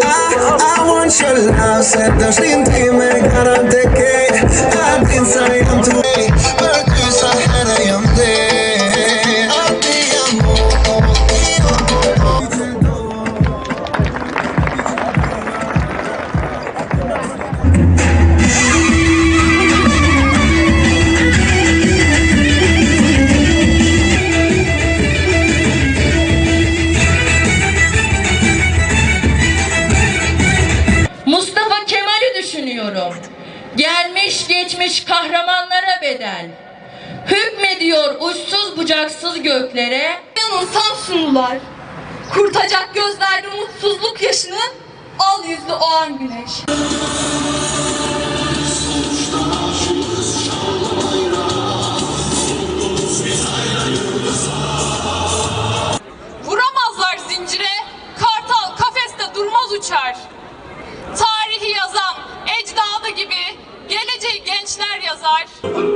I, I want your love, seduce intimate, garante que I've been signed to Düşünüyorum. Gelmiş geçmiş kahramanlara bedel. Hükmediyor uçsuz bucaksız göklere. Yanın Samsunlular. Kurtacak gözlerde umutsuzluk yaşını al yüzlü o an güneş. Vuramazlar zincire, kartal kafeste durmaz uçar. Tarihi yazan euch.